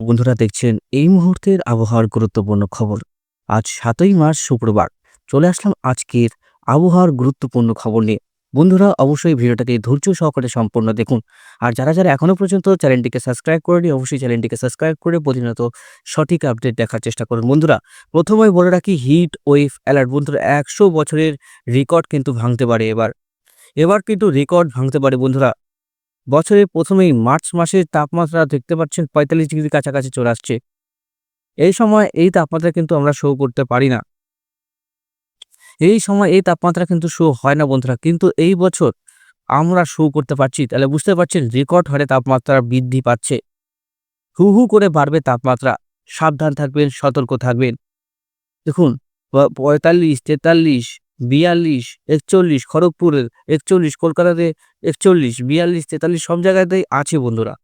বন্ধুরা দেখছেন এই মুহূর্তের আবহাওয়ার গুরুত্বপূর্ণ খবর। আজ সাতই মার্চ শুক্রবার, চলে আসলাম আজকের আবহাওয়ার গুরুত্বপূর্ণ খবর নিয়ে। বন্ধুরা অবশ্যই ভিডিওটাকে ধৈর্য সহকারে সম্পূর্ণ দেখুন। আর যারা যারা এখনও পর্যন্ত চ্যানেলটিকে সাবস্ক্রাইব করেনি, অবশ্যই চ্যানেলটিকে সাবস্ক্রাইব করে প্রতিনিয়ত সঠিক আপডেট দেখার চেষ্টা করুন। বন্ধুরা, প্রথমেই বলে রাখি, হিট ওয়েভ অ্যালার্ট। বন্ধুরা, একশো বছরের রেকর্ড কিন্তু ভাঙতে পারে এবার। এবার কিন্তু রেকর্ড ভাঙতে পারে বন্ধুরা। বছরের প্রথমেই মার্চ মাসের তাপমাত্রা দেখতে পাচ্ছেন পঁয়তাল্লিশ ডিগ্রি কাছাকাছি চলে আসছে। এই সময় এই তাপমাত্রা কিন্তু আমরা শো করতে পারি না। এই সময় এই তাপমাত্রা কিন্তু শো হয় না বন্ধুরা, কিন্তু এই বছর আমরা শো করতে পারছি। তাহলে বুঝতে পারছেন রেকর্ড হারে তাপমাত্রা বৃদ্ধি পাচ্ছে। হু হু করে বাড়বে তাপমাত্রা। সাবধান থাকবেন, সতর্ক থাকবেন। দেখুন পঁয়তাল্লিশ, তেতাল্লিশ বিয়াল্লিশ, একচল্লিশ, খড়গপুরের একচল্লিশ, কলকাতাতে একচল্লিশ, বিয়াল্লিশ, তেতাল্লিশ, সব জায়গাতেই আছে বন্ধুরা।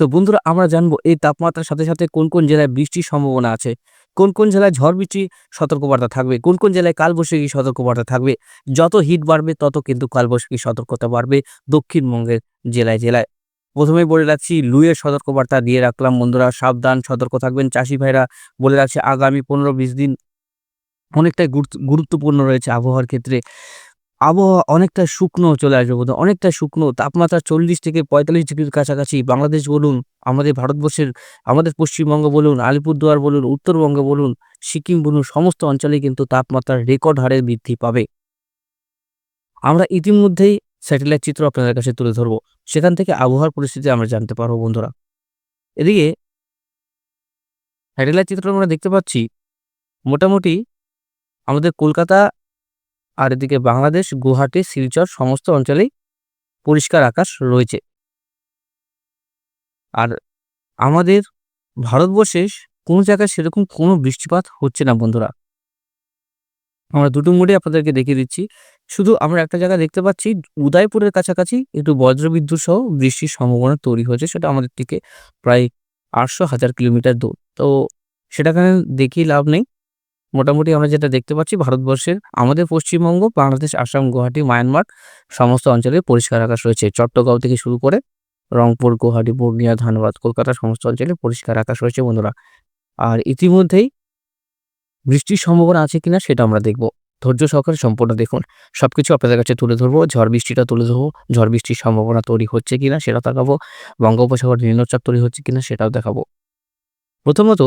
তো বন্ধুরা, আমরা জানব এই তাপমাত্রার সাথে সাথে কোন কোন জেলায় বৃষ্টির সম্ভাবনা আছে, কোন কোন জেলায় ঝড় বৃষ্টি সতর্কবার্তা থাকবে, কোন কোন জেলায় কালবৈশাখী সতর্কবার্তা থাকবে, যত হিট বাড়বে তত কিন্তু কালবৈশাখী সতর্কতা বাড়বে দক্ষিণবঙ্গের জেলায় জেলায়। প্রথমেই বলে রাখছি, লুয়ের সতর্কবার্তা দিয়ে রাখলাম বন্ধুরা, সাবধান, সতর্ক থাকবেন। চাষি ভাইরা বলে রাখছি, আগামী পনেরো, বিশ দিন অনেকটাই গুরুত্বপূর্ণ রয়েছে আবহাওয়ার ক্ষেত্রে। আবহাওয়া অনেকটা শুকনো চলে আসবে বোধহয়, অনেকটা শুকনো, তাপমাত্রা চল্লিশ থেকে পঁয়তাল্লিশ ডিগ্রির কাছাকাছি। বাংলাদেশ বলুন, আমাদের ভারতবর্ষের, আমাদের পশ্চিমবঙ্গ বলুন, আলিপুরদুয়ার বলুন, উত্তরবঙ্গ বলুন, সিকিম বলুন, সমস্ত অঞ্চলে কিন্তু তাপমাত্রার রেকর্ড হারে বৃদ্ধি পাবে। আমরা ইতিমধ্যেই স্যাটেলাইট চিত্র আপনাদের কাছে তুলে ধরবো। সেখান থেকে আবহাওয়ার পরিস্থিতি আমরা জানতে পারব বন্ধুরা। এদিকে, স্যাটেলাইট চিত্র আমরা দেখতে পাচ্ছি, মোটামুটি আমাদের কলকাতা আর এদিকে বাংলাদেশ, গুয়াহাটি, শিলচর সমস্ত অঞ্চলেই পরিষ্কার আকাশ রয়েছে। আর আমাদের ভারতবর্ষে কোনো জায়গায় সেরকম কোনো বৃষ্টিপাত হচ্ছে না, বন্ধুরা। আমরা দুটো মোড়ে আপনাদেরকে দেখিয়ে দিচ্ছি। শুধু আমরা একটা জায়গা দেখতে পাচ্ছি, উদয়পুরের কাছাকাছি একটু বজ্রবিদ্যুৎ সহ বৃষ্টির সম্ভাবনা তৈরি হয়েছে, সেটা আমাদের থেকে প্রায় আটশো হাজার কিলোমিটার দূর। তো সেটাখানে দেখিয়ে লাভ নেই। মোটামুটি আমরা যেটা দেখতে পাচ্ছি, ভারতবর্ষের আমাদের পশ্চিমবঙ্গ, বাংলাদেশ, আসাম, গুয়াহাটি, মায়ানমার সমস্ত অঞ্চলে পরিষ্কার আকাশ রয়েছে। চট্টগ্রাম থেকে শুরু করে রংপুর, গুয়াহাটি, পূর্ণিয়া, ধানবাদ, কলকাতা সমস্ত অঞ্চলে পরিষ্কার আকাশ রয়েছে বন্ধুরা। আর ইতিমধ্যেই বৃষ্টির সম্ভাবনা আছে কিনা সেটা আমরা দেখব। ধৈর্য সহকারে সম্পূর্ণ দেখুন। সবকিছু আপনাদের কাছে তুলে ধরবো। ঝড় বৃষ্টিটা তুলে ধরবো। ঝড় বৃষ্টির সম্ভাবনা তৈরি হচ্ছে কিনা সেটা দেখাবো। বঙ্গোপসাগর নিম্নচাপ তৈরি হচ্ছে কিনা সেটাও দেখাবো। প্রথমত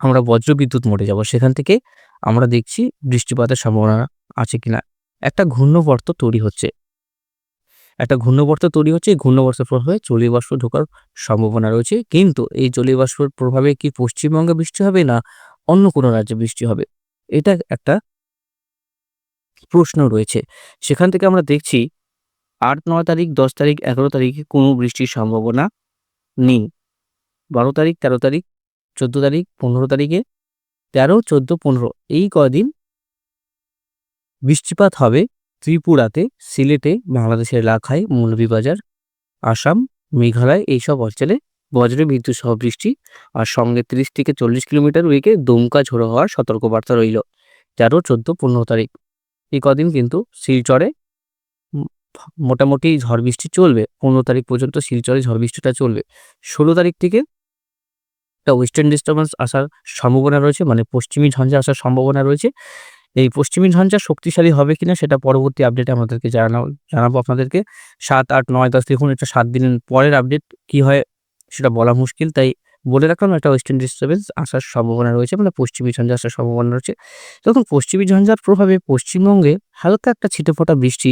আমরা বজ্রবিদ্যুৎ মোড়ে যাব। সেখান থেকে আমরা দেখছি বৃষ্টিপাতের সম্ভাবনা আছে কিনা। একটা ঘূর্ণবর্ত তৈরি হচ্ছে। একটা ঘূর্ণবর্ত তৈরি হচ্ছে। এই ঘূর্ণবর্তের প্রভাবে জলীয় বাষ্প ঢোকার সম্ভাবনা রয়েছে। কিন্তু এই জলীয় বাষ্পের প্রভাবে কি পশ্চিমবঙ্গে বৃষ্টি হবে না অন্য কোনো রাজ্যে বৃষ্টি হবে? এটা একটা প্রশ্ন রয়েছে। সেখান থেকে আমরা দেখছি আট, নয় তারিখ, দশ তারিখ, এগারো তারিখে কোনো বৃষ্টির সম্ভাবনা নেই। বারো তারিখ, তেরো তারিখ চোদ্দ তারিখ, পনেরো তারিখে, তেরো, চোদ্দ, পনেরো। এই কদিন বৃষ্টিপাত হবে ত্রিপুরাতে, সিলেটে, বাংলাদেশের লাখাই, মৌলভীবাজার, আসাম, মেঘালয়, এইসব অঞ্চলে বজ্রে বিদ্যুৎ সহ বৃষ্টি আর সঙ্গে তিরিশ থেকে চল্লিশ কিলোমিটার উইকে দমকা ঝোড়ো হওয়ার সতর্কবার্তা রইল। তেরো, চোদ্দ, পনেরো তারিখ। এই কদিন কিন্তু শিলচরে মোটামুটি ঝড় বৃষ্টি চলবে। পনেরো তারিখ পর্যন্ত শিলচরে ঝড় বৃষ্টিটা চলবে। ষোলো তারিখ থেকে একটা ওয়েস্টার্ন ডিস্টার্বেন্স আসার সম্ভাবনা রয়েছে মানে পশ্চিমী ঝঞ্ঝা আসার সম্ভাবনা রয়েছে। এই পশ্চিমী ঝঞ্ঝা শক্তিশালী হবে কিনা সেটা পরবর্তী আপডেটে আমাদেরকে জানাব জানাব আপনাদেরকে। সাত, আট, নয়, দশ দেখুন, এটা সাত দিনের পরের আপডেট কি হয় সেটা বলা মুশকিল, তাই বলে রাখলাম একটা ওয়েস্টার্ন ডিস্টার্বেন্স আসার সম্ভাবনা রয়েছে মানে পশ্চিমী ঝঞ্ঝা আসার সম্ভাবনা রয়েছে। তখন পশ্চিমী ঝঞ্ঝার প্রভাবে পশ্চিমবঙ্গে হালকা একটা ছিটেফোঁটা বৃষ্টি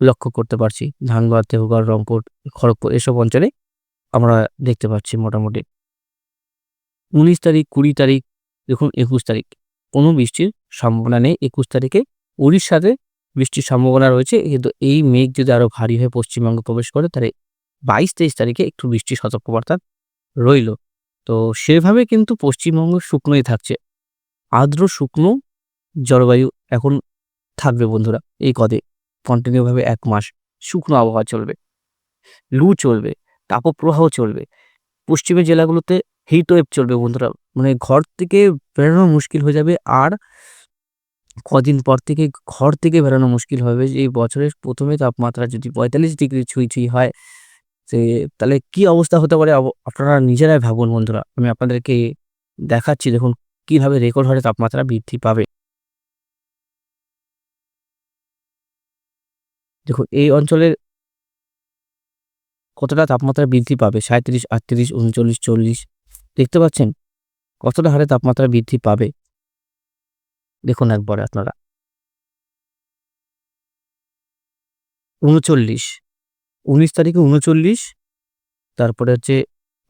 লক্ষ্য করতে পারছি। ধানবাদ দেহগড় রংপুর, খড়গপুর, এসব অঞ্চলে আমরা দেখতে পাচ্ছি মোটামুটি। উনিশ তারিখ, কুড়ি তারিখ, দেখুন একুশ তারিখ। কোনো বৃষ্টির সম্ভাবনা নেই। একুশ তারিখে উড়িষ্যাতে বৃষ্টির সম্ভাবনা রয়েছে, কিন্তু এই মেঘ যদি আরও ভারী হয়ে পশ্চিমবঙ্গে প্রবেশ করে, তাহলে বাইশ তেইশ তারিখে একটু বৃষ্টির সতর্কবার্তা রইল। তো সেভাবে কিন্তু পশ্চিমবঙ্গ শুকনোই থাকছে। আর্দ্র, শুকনো জলবায়ু এখন থাকবে বন্ধুরা, এই কদে কন্টিনিউভাবে এক মাস শুকনো আবহাওয়া চলবে। লু চলবে, তাপপ্রবাহ চলবে। পশ্চিমের জেলাগুলোতে হিট ওয়েভ চলবে বন্ধুরা মানে ঘর থেকে বেরোনো মুশকিল হয়ে যাবে আর কদিন পর থেকে ঘর থেকে বেরোনো মুশকিল হবে এই বছরের প্রথমে তাপমাত্রা যদি পঁয়তাল্লিশ ডিগ্রি ছুঁই ছুঁই হয় যে তাহলে কি অবস্থা হতে পারে আপনারা নিজেরাই ভাবুন বন্ধুরা। আমি আপনাদেরকে দেখাচ্ছি দেখুন কীভাবে রেকর্ড হারে তাপমাত্রা বৃদ্ধি পাবে। দেখুন এই অঞ্চলের কতটা তাপমাত্রা বৃদ্ধি পাবে ৩৭, ৩৮, ৩৯, ৪০ দেখতে পাচ্ছেন? কতটা হারে তাপমাত্রা বৃদ্ধি পাবে? দেখুন একবার আপনারা। ৩৯, ১৯ তারিখে ৩৯ তারপরে হচ্ছে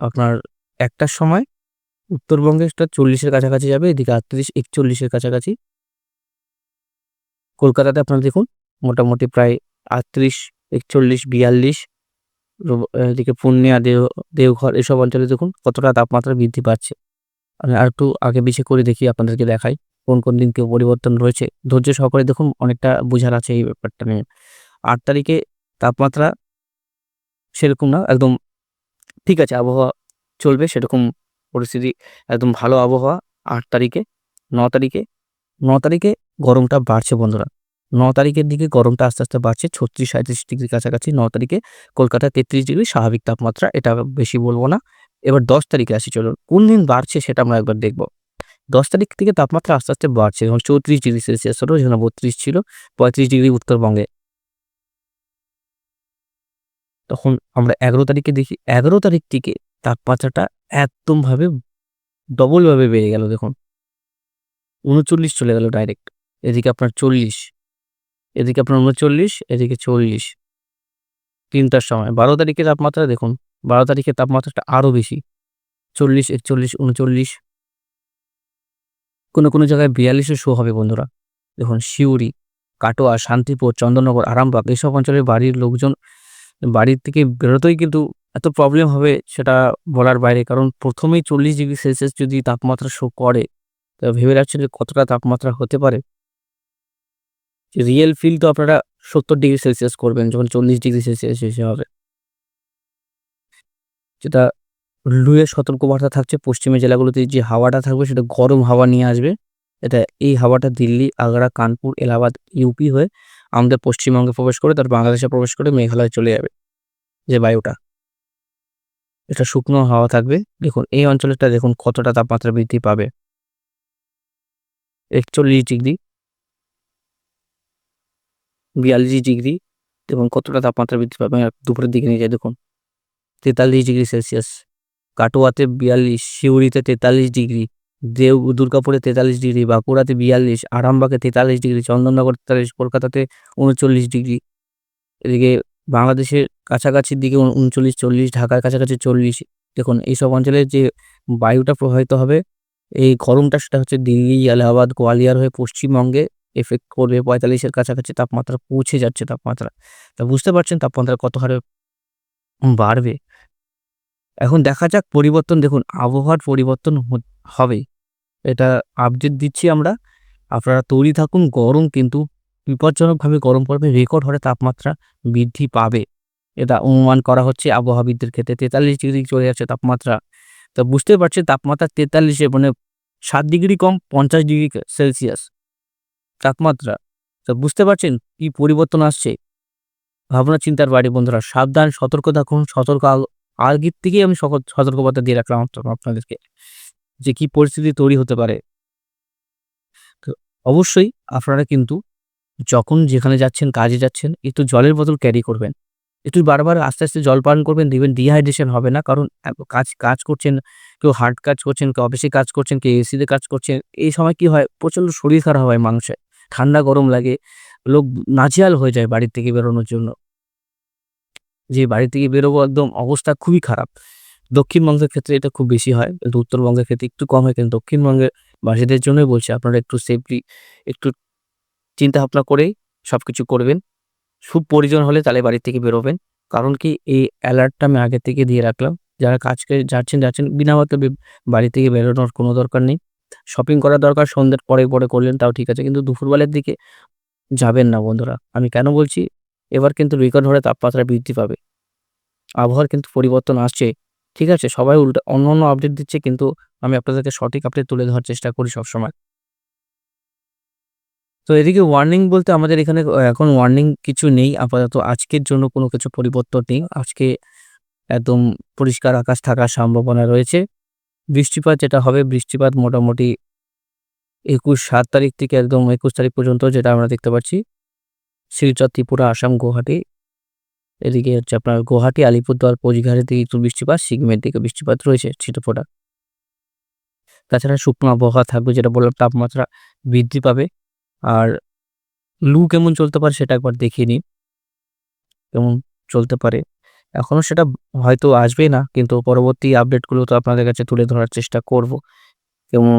আপনার একটার সময় উত্তরবঙ্গে ৪০ এর কাছাকাছি যাবে। এদিকে আটত্রিশ একচল্লিশের কাছাকাছি। কলকাতাতে আপনারা দেখুন মোটামুটি প্রায় ৩৮, ৪১, ৪২ রব এদিকে পূর্ণিয়া, দেও দেওঘর এসব অঞ্চলে দেখুন কতটা তাপমাত্রা বৃদ্ধি পাচ্ছে। আমি আরেকটু আগে পিছে করে দেখি আপনাদেরকে দেখাই কোন, কোন দিন কেউ পরিবর্তন রয়েছে। ধৈর্য সহকারে দেখুন অনেকটা বোঝার আছে এই ব্যাপারটা নিয়ে। আট তারিখে তাপমাত্রা সেরকম না একদম ঠিক আছে আবহাওয়া চলবে সেরকম পরিস্থিতি একদম ভালো আবহাওয়া আট তারিখে। ন তারিখে ন তারিখে গরমটা বাড়ছে বন্ধুরা। ৯ তারিখের দিকে গরমটা আস্তে, আস্তে বাড়ছে ৩৬, ৩৭ ডিগ্রির কাছাকাছি ন তারিখে। কলকাতায় ৩৩ ডিগ্রি স্বাভাবিক তাপমাত্রা এটা বেশি বলব না। এবার ১০ তারিখে আসি চলুন। কোন দিন বাড়ছে সেটা আমরা একবার দেখব। ১০ তারিখ থেকে তাপমাত্রা আস্তে, আস্তে বাড়ছে। যেমন ৩৪ ডিগ্রি সেলসিয়াস ছিল যেখানে ৩২ ছিল, ৩৫ ডিগ্রি উত্তরবঙ্গে। তখন আমরা ১১ তারিখে দেখি ১১ তারিখ থেকে তাপমাত্রাটা একদমভাবে ডবলভাবে বেড়ে গেল দেখুন। ৩৯ চলে গেল ডাইরেক্ট। এদিকে আপনার ৪০, এদিকে আপনার ৩৯, এদিকে ৪০। ৩টার সময় ১২ তারিখে তাপমাত্রা দেখুন ১২ তারিখে তাপমাত্রাটা আরও বেশি। ৪০, ৪১, ৩৯ কোনো, কোনো জায়গায় ৪২ ও শো হবে বন্ধুরা। দেখুন সিউড়ি, কাটোয়া, শান্তিপুর, চন্দননগর, আরামবাগ এসব অঞ্চলের বাড়ির লোকজন বাড়ির থেকে বেরোতেই কিন্তু এত প্রবলেম হবে সেটা বলার বাইরে। কারণ প্রথমেই চল্লিশ ডিগ্রি সেলসিয়াস যদি তাপমাত্রা শো করে তো ভেবে রাখছেন যে কতটা তাপমাত্রা হতে পারে? রিয়েল ফিল তো আপনারা ৭০ ডিগ্রি সেলসিয়াস করবেন যখন ৪০ ডিগ্রি সেলসিয়াস এসে হবে। যেটা লুয়ের সতর্কবার্তা থাকছে পশ্চিমের জেলাগুলোতে যে হাওয়াটা থাকবে সেটা গরম হাওয়া নিয়ে আসবে। এটা এই হাওয়াটা দিল্লি, আগ্রা, কানপুর, এলাহাবাদ, ইউপি হয়ে আমাদের পশ্চিমবঙ্গে প্রবেশ করে তারপর বাংলাদেশে প্রবেশ করে মেঘালয়ে চলে যাবে যে বায়ুটা। এটা শুকনো হাওয়া থাকবে। দেখুন এই অঞ্চলেরটা দেখুন কতটা তাপমাত্রা বৃদ্ধি পাবে। ৪১ ডিগ্রি। ৪২ ডিগ্রি এবং কতটা তাপমাত্রা বৃদ্ধি পাবে দুপুরের দিকে নিয়ে যাই দেখুন। ৪৩ ডিগ্রি সেলসিয়াস। কাটোয়াতে ৪২, সিউড়িতে ৪৩ ডিগ্রি, দেও দুর্গাপুরে ৪৩ ডিগ্রি, বাঁকুড়াতে ৪২, আরামবাগে ৪৩ ডিগ্রি, চন্দননগর ৪৩, কলকাতাতে ৩৯ ডিগ্রি। এদিকে বাংলাদেশের কাছাকাছির দিকে ৩৯, ৪০, ঢাকার কাছাকাছি ৪০ দেখুন এইসব অঞ্চলে যে বায়ুটা প্রভাবিত হবে এই গরমটা সেটা হচ্ছে দিল্লি, এলাহাবাদ, গোয়ালিয়র হয়ে পশ্চিমবঙ্গে এফেক্ট করবে, পঁয়তাল্লিশের কাছাকাছি তাপমাত্রা পৌঁছে যাচ্ছে তাপমাত্রা। তা বুঝতে পারছেন তাপমাত্রা কত হারে বাড়বে। এখন দেখা যাক পরিবর্তন, দেখুন আবহাওয়ার পরিবর্তন হবে। এটা আপডেট দিচ্ছি আমরা। আপনারা তৈরি থাকুন, গরম কিন্তু বিপজ্জনকভাবে গরম পড়বে রেকর্ড হারে তাপমাত্রা বৃদ্ধি পাবে। এটা অনুমান করা হচ্ছে আবহাওয়াবিদদের ক্ষেত্রে ৪৩ ডিগ্রি চলে যাচ্ছে তাপমাত্রা। তো বুঝতে পারছেন তাপমাত্রা তেতাল্লিশে মানে ৭ ডিগ্রি কম ৫০ ডিগ্রি সেলসিয়াস তাপমাত্রা। তো বুঝতে পারছেন কি পরিবর্তন আসছে? ভাবনা চিন্তার বাইরে বন্ধুরা সাবধান সতর্ক থাকুন সতর্ক আগের থেকেই আমি সতর্কবার্তা দিয়ে রাখলাম আপনাদেরকে যে কি পরিস্থিতি তৈরি হতে পারে। তো অবশ্যই আপনারা কিন্তু যখন যেখানে যাচ্ছেন কাজে যাচ্ছেন একটু জলের বোতল ক্যারি করবেন। একটু বারবার আস্তে, আস্তে জল পান করবেন দেখবেন ডিহাইড্রেশন হবে না। কারণ কাজ কাজ করছেন, কেউ হার্ড কাজ করছেন, কেউ অফিসে কাজ করছেন, কেউ এসিতে কাজ করছেন। এই সময় কি হয় প্রচণ্ড শরীর খারাপ হয় মানুষের। ঠান্ডা গরম লাগে। লোক নাজেহাল হয়ে যায় বাড়ি থেকে বেরোনোর জন্য। যে বাড়ি থেকে বেরোবো একদম অবস্থা খুবই খারাপ। দক্ষিণবঙ্গের ক্ষেত্রে এটা খুব বেশি হয়। কিন্তু উত্তরবঙ্গের ক্ষেত্রে একটু কম হয়। কিন্তু দক্ষিণবঙ্গের বাসীদের জন্যই বলছি আপনারা একটু সেফলি একটু চিন্তা ভাবনা করেই সবকিছু করবেন। খুব প্রয়োজন হলে তাহলে বাড়ি থেকে বেরোবেন। কারণ কি এই অ্যালার্টটা আমি আগে থেকে দিয়ে রাখলাম। যারা কাজকে যাচ্ছেন, যাচ্ছেন বিনা বাড়ি থেকে বেরোনোর কোনো দরকার নেই। শপিং করার দরকার সন্ধ্যের পরে, পরে করলেন তাও ঠিক আছে। কিন্তু দুপুরবেলার দিকে যাবেন না বন্ধুরা। আমি কেন বলছি? এবার কিন্তু রেকর্ড হারে তাপমাত্রা বৃদ্ধি পাবে। আবহাওয়ার কিন্তু পরিবর্তন আসছে। ঠিক আছে? সবাই উল্টা অন্য, অন্য আপডেট দিচ্ছে কিন্তু আমি আপনাদেরকে সঠিক আপডেট তুলে ধরার চেষ্টা করি সবসময়। তো এদিকে ওয়ার্নিং বলতে আমাদের এখানে এখন ওয়ার্নিং কিছু নেই আপাতত আজকের জন্য কোনো কিছু পরিবর্তন নেই। আজকে একদম পরিষ্কার আকাশ থাকার সম্ভাবনা রয়েছে বৃষ্টিপাত যেটা হবে, বৃষ্টিপাত মোটামুটি একুশ সাত তারিখ থেকে একদম একুশ তারিখ পর্যন্ত যেটা আমরা দেখতে পাচ্ছি, শিলচর, ত্রিপুরা, আসাম, গুয়াহাটি। এদিকে হচ্ছে আপনার গুয়াহাটি, আলিপুরদুয়ার, কোচবিহারের দিকে একটু বৃষ্টিপাত, সিকিমের দিকে বৃষ্টিপাত রয়েছে ছিটেফোঁটা। তাছাড়া শুকনো আবহাওয়া থাকবে, যেটা বললাম, তাপমাত্রা বৃদ্ধি পাবে। আর লু কেমন চলতে পারে সেটা একবার দেখিয়ে নিন কেমন চলতে পারে? এখনও সেটা হয়তো আসবে না, কিন্তু পরবর্তী আপডেটগুলো তো আপনাদের কাছে তুলে ধরার চেষ্টা করব। কেমন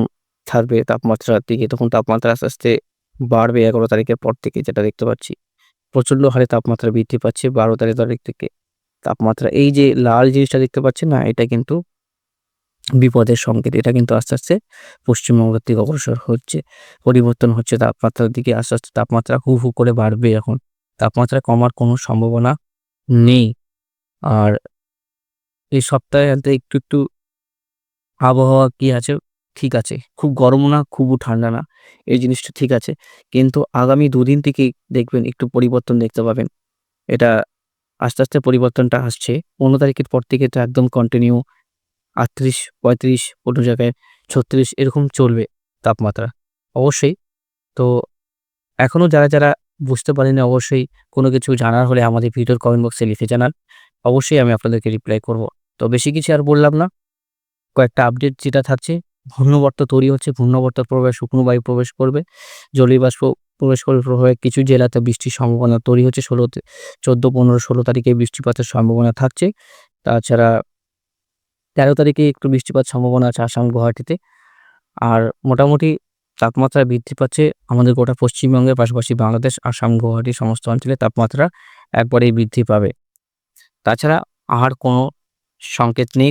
থাকবে তাপমাত্রার দিকে? তখন তাপমাত্রা আস্তে আস্তে বাড়বে এগারো তারিখের পর থেকে, যেটা দেখতে পাচ্ছি। প্রচণ্ড হারে তাপমাত্রা বৃদ্ধি পাচ্ছে বারো তারিখ তারিখ থেকে। তাপমাত্রা, এই যে লাল জিনিসটা দেখতে পাচ্ছেন না, এটা কিন্তু বিপদের সংকেত। এটা কিন্তু আস্তে আস্তে পশ্চিমবঙ্গের দিকে অগ্রসর হচ্ছে। পরিবর্তন হচ্ছে তাপমাত্রার দিকে। আস্তে আস্তে তাপমাত্রা হু হু করে বাড়বে এখন। তাপমাত্রা কমার কোনো সম্ভাবনা নেই। আর এই সপ্তাহে একটু একটু আবহাওয়া কি আছে? ঠিক আছে। খুব গরম না, খুবও ঠান্ডা না। এই জিনিসটা ঠিক আছে। কিন্তু আগামী দুদিন থেকেই দেখবেন একটু পরিবর্তন দেখতে পাবেন। এটা আস্তে আস্তে পরিবর্তনটা আসছে। পনেরো তারিখের পর থেকে তো একদম কন্টিনিউ আটত্রিশ, পঁয়ত্রিশ, কোনো জায়গায় ছত্রিশ, এরকম চলবে তাপমাত্রা। অবশ্যই। তো এখনও যারা যারা বুঝতে পারেনি অবশ্যই কোনো কিছু জানার হলে আমাদের ভিডিওর কমেন্ট বক্সে লিখে জানান। অবশ্যই আমি আপনাদেরকে রিপ্লাই করব। তো বেশি কিছু আর বললাম না। কয়েকটা আপডেট যেটা থাকছে, ঘূর্ণবর্ত তৈরি হচ্ছে, ঘূর্ণবর্তের প্রভাবে শুকনো বায়ু প্রবেশ করবে, জলীয় বাষ্প প্রবেশ করবে, প্রভাবে কিছু জেলাতে বৃষ্টির সম্ভাবনা তৈরি হচ্ছে ষোলোতে চোদ্দ, পনেরো, ষোলো তারিখে বৃষ্টিপাতের সম্ভাবনা থাকছে। তাছাড়া তেরো তারিখে একটু বৃষ্টিপাত সম্ভাবনা আছে আসাম গুয়াহাটিতে। আর মোটামুটি তাপমাত্রা বৃদ্ধি পাচ্ছে আমাদের গোটা পশ্চিমবঙ্গের পাশাপাশি বাংলাদেশ, আসাম, গুয়াহাটি, সমস্ত অঞ্চলে তাপমাত্রা একবারেই বৃদ্ধি পাবে। তাছাড়া আর কোনো সংকেত নেই।